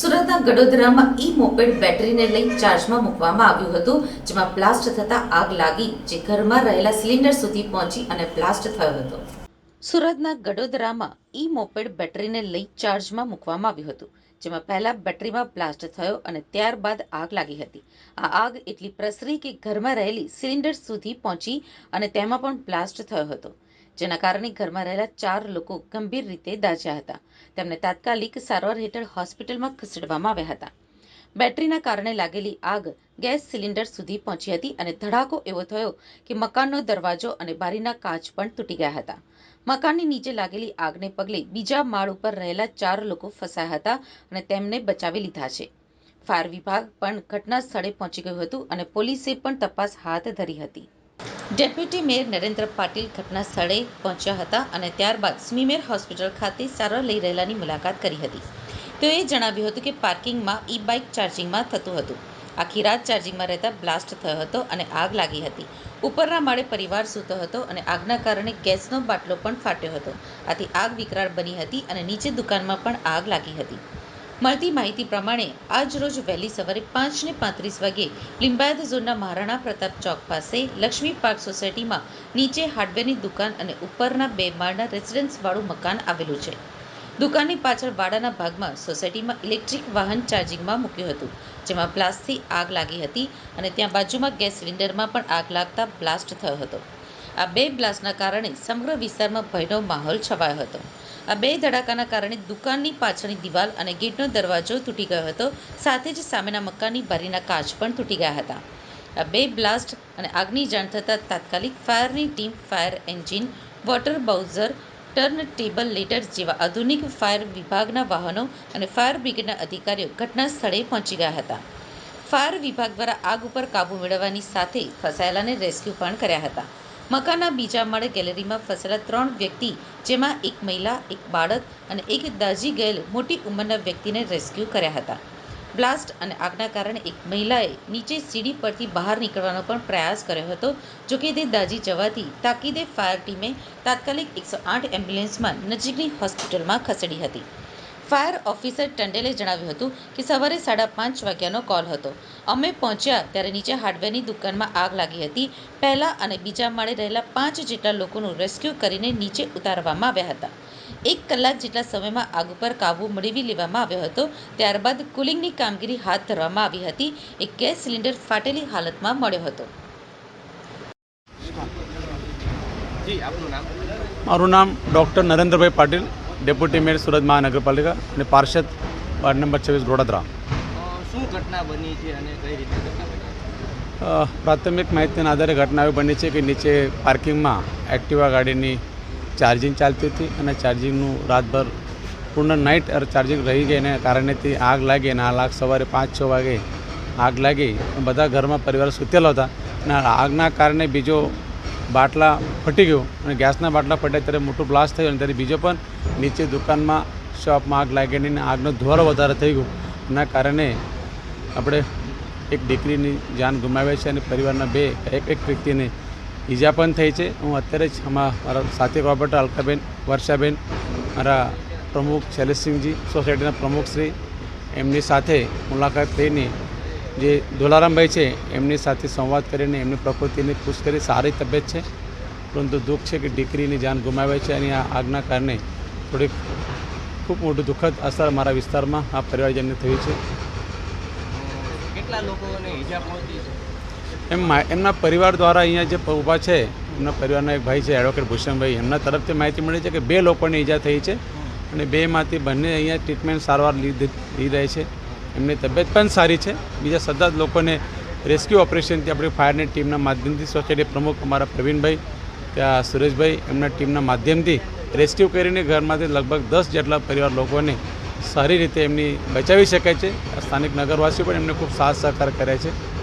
સુરતના ગડોદરામાં ઈ મોપેડ બેટરીને લઈ ચાર્જમાં મૂકવામાં આવ્યું હતું, જેમાં બ્લાસ્ટ થતા આગ લાગી, જે ઘરમાં રહેલા સિલિન્ડર સુધી પહોંચી અને બ્લાસ્ટ થયો હતો. સુરતના ગડોદરામાં ઈ મોપેડ બેટરીને લઈ ચાર્જમાં મૂકવામાં આવ્યું હતું, જેમાં પહેલા બેટરીમાં બ્લાસ્ટ થયો અને ત્યારબાદ આગ લાગી હતી. આ આગ એટલી પ્રસરી કે ઘરમાં રહેલી સિલિન્ડર સુધી પહોંચી અને તેમાં પણ બ્લાસ્ટ થયો હતો. જેના કારણે ઘરમાં રહેલા ચાર લોકો ગંભીર રીતે દાઝ્યા હતા. તેમને તાત્કાલિક સારવાર હેઠળ હોસ્પિટલમાં ખસેડવામાં આવ્યા હતા. બેટરીના કારણે લાગેલી આગ ગેસ સિલિન્ડર સુધી પહોંચી હતી અને ધડાકો એવો થયો કે મકાનનો દરવાજો અને બારીના કાચ પણ તૂટી ગયા હતા. મકાનની નીચે લાગેલી આગને પગલે બીજા માળ ઉપર રહેલા ચાર લોકો ફસાયા હતા અને તેમને બચાવી લીધા છે. ફાયર વિભાગ પણ ઘટના સ્થળે પહોંચી ગયું હતું અને પોલીસે પણ તપાસ હાથ ધરી હતી. ડેપ્યુટી મેયર નરેન્દ્ર પાટીલ ઘટના સ્થળે પહોંચ્યા હતા અને ત્યારબાદ સ્મીમેર હોસ્પિટલ ખાતે સારવાર લઈ રહેલાની મુલાકાત કરી હતી. તેઓએ જણાવ્યું હતું કે પાર્કિંગમાં ઈ બાઇક ચાર્જિંગમાં થતું હતું. આખી રાત ચાર્જિંગમાં રહેતા બ્લાસ્ટ થયો હતો અને આગ લાગી હતી. ઉપરના માળે પરિવાર સૂતો હતો અને આગના કારણે ગેસનો બાટલો પણ ફાટ્યો હતો. આથી આગ વિકરાળ બની હતી અને નીચે દુકાનમાં પણ આગ લાગી હતી. મળતી માહિતી પ્રમાણે આજ રોજ વહેલી સવારે પાંચને પાંત્રીસ વાગે લિંબાયત ઝોનના મહારાણા પ્રતાપ ચોક પાસે લક્ષ્મી પાર્ક સોસાયટીમાં નીચે હાર્ડવેરની દુકાન અને ઉપરના બે માળના રેસિડન્સવાળું મકાન આવેલું છે. દુકાનની પાછળ વાડાના ભાગમાં સોસાયટીમાં ઇલેક્ટ્રિક વાહન ચાર્જિંગમાં મૂક્યું હતું, જેમાં બ્લાસ્ટથી આગ લાગી હતી અને ત્યાં બાજુમાં ગેસ સિલિન્ડરમાં પણ આગ લાગતા બ્લાસ્ટ થયો હતો. આ બે બ્લાસ્ટના કારણે સમગ્ર વિસ્તારમાં ભયનો માહોલ છવાયો હતો. આ બે ધડાકાના કારણે દુકાનની પાછળની દિવાલ અને ગેટનો દરવાજો તૂટી ગયો હતો. સાથે જ સામેના મકાનની બારીના કાચ પણ તૂટી ગયા હતા. આ બે બ્લાસ્ટ અને આગની જાણ થતાં તાત્કાલિક ફાયરની team fire engine, water bowser, turntable ladder જેવા આધુનિક ફાયર વિભાગના વાહનો અને ફાયર બ્રિગેડના અધિકારીઓ ઘટના સ્થળે પહોંચી ગયા હતા. ફાયર વિભાગ દ્વારા આગ ઉપર કાબૂ મેળવવાની સાથે ફસાયેલાને રેસ્ક્યુ પણ કર્યા હતા. મકાનના બીજા માળે ગેલેરીમાં ફસેલા ત્રણ વ્યક્તિ, જેમાં એક મહિલા, એક બાળક અને એક દાઝી ગયેલ મોટી ઉંમરના વ્યક્તિને રેસ્ક્યુ કર્યા હતા. બ્લાસ્ટ અને આગના કારણે એક મહિલાએ નીચે સીડી પરથી બહાર નીકળવાનો પણ પ્રયાસ કર્યો હતો જોકે તે દાઝી જવાથી તાકીદે ફાયર ટીમે તાત્કાલિક એકસો આઠ એમ્બ્યુલન્સમાં નજીકની હોસ્પિટલમાં ખસેડી હતી. ફાયર ઓફિસર ટંડેલે જણાવ્યું હતું કે સવારે સાડા પાંચ વાગ્યાનો કોલ હતો. અમે પહોંચ્યા ત્યારે નીચે હાર્ડવેરની દુકાનમાં આગ લાગી હતી. પહેલા અને બીજા માળે રહેલા પાંચ જેટલા લોકોનું રેસ્ક્યુ કરીને નીચે ઉતારવામાં આવ્યા હતા. એક કલાક જેટલા સમયમાં આગ ઉપર કાબૂ મેળવી લેવામાં આવ્યો હતો. ત્યારબાદ કુલિંગની કામગીરી હાથ ધરવામાં આવી હતી. એક ગેસ સિલિન્ડર ફાટેલી હાલતમાં મળ્યો હતો. મારું નામ doctor Narendrabhai Patil. Deputy mayor Surat મહાનગરપાલિકા અને પાર્ષદ વાર્ડ નંબર છવ્વીસ વડોદરા શું ઘટના બની છે અને કઈ રીતે પ્રાથમિક માહિતીના આધારે ઘટના એવી બની છે કે નીચે પાર્કિંગમાં એક્ટિવા ગાડીની ચાર્જિંગ ચાલતી હતી અને ચાર્જિંગનું રાતભર પૂર્ણ નાઇટ ચાર્જિંગ રહી ગઈ એને કારણેથી આગ લાગી અને આ લાગ સવારે પાંચ છ વાગે આગ લાગી. બધા ઘરમાં પરિવાર સૂતેલો હતા અને આગના કારણે બીજો બાટલા ફટી ગયો અને ગેસના બાટલા ફટ્યા ત્યારે મોટું બ્લાસ્ટ થયું અને ત્યારે બીજો પણ નીચે દુકાનમાં શોપમાં આગ લાગીને આગનો ધુવારો વધારે થઈ ગયો. એના કારણે આપણે એક દીકરીની જાન ગુમાવ્યા છે અને પરિવારના બે એક એક વ્યક્તિને ઈજા પણ થઈ છે. હું અત્યારે જ અમારા મારા સાથી કોર્પોરેટર અલકાબેન, વર્ષાબેન, મારા પ્રમુખ શૈલેષસિંહજી, સોસાયટીના પ્રમુખશ્રી એમની સાથે મુલાકાત લઈને જે દોલારામભાઈ છે એમની સાથે સંવાદ કરીને એમની પ્રકૃતિની ખુશ કરી સારી તબિયત છે. પરંતુ દુઃખ છે કે દીકરીની જાન ગુમાવે છે અને આ આગના કારણે થોડીક ખૂબ મોટું દુઃખદ અસર મારા વિસ્તારમાં આ પરિવારજનને થઈ છે. કેટલા લોકોને ઈજા પહોંચી છે? એમ એમના પરિવાર દ્વારા અહીંયા જે ઊભા છે એમના પરિવારના એક ભાઈ છે એડવોકેટ ભૂષણભાઈ. એમના તરફથી માહિતી મળી છે કે બે લોકોને ઈજા થઈ છે અને બેમાંથી બંને અહીંયા ટ્રીટમેન્ટ સારવાર લીધી લઈ રહી છે. એમની તબિયત પણ સારી છે. બીજા સતત લોકોને રેસ્ક્યુ ઓપરેશનથી આપણી ફાયરની ટીમના માધ્યમથી સોસાયટી પ્રમુખ અમારા પ્રવીણભાઈ, ત્યાં સુરેશભાઈ એમના ટીમના માધ્યમથી રેસ્ક્યુ કરીને ઘરમાંથી લગભગ દસ જેટલા પરિવાર લોકોને સારી રીતે એમની બચાવી શકાય છે. સ્થાનિક નગરવાસીઓ પણ એમને ખૂબ સાથ સહકાર કરે છે.